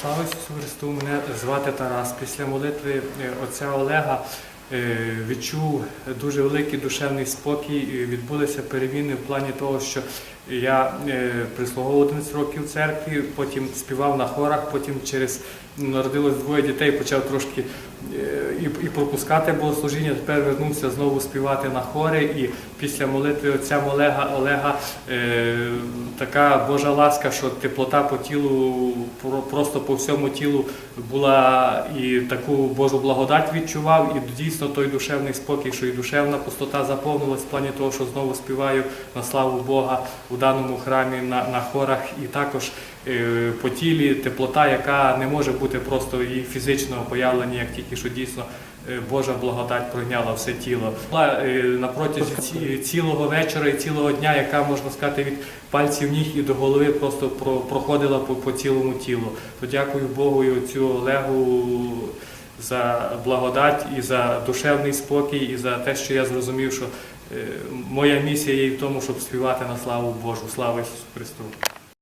Слава Ісусу Христу! Мене звати Тарас. Після молитви е, отця Олега відчув дуже великий душевний спокій. Відбулися переміни в плані того, що я е, прислуговував 11 років в церкві, потім співав на хорах, потім через народилось двоє дітей, почав трошки е, і, пропускати богослужіння. Тепер вернувся знову співати на хори. І після молитви отця Олега Олега е, така Божа ласка, що теплота по тілу, про- просто по всьому тілу була і таку Божу благодать відчував, і дійсно той душевний спокій, що і душевна пустота заповнилась в плані того, що знову співаю на славу Бога у даному храмі на, на хорах, і також е, по тілі теплота, яка не може бути просто її фізичного появлення, як тільки що дійсно е, Божа благодать пройняла все тіло. Е, на протязі цілого вечора і цілого дня, яка можна сказати від пальців ніг і до голови просто про- проходила по, по цілому тілу. То дякую Богу і отцю Олегу за благодать і за душевний спокій, і за те, що я зрозумів, що е, моя місія є в тому, щоб співати на славу Божу. Слава Ісусу Христу!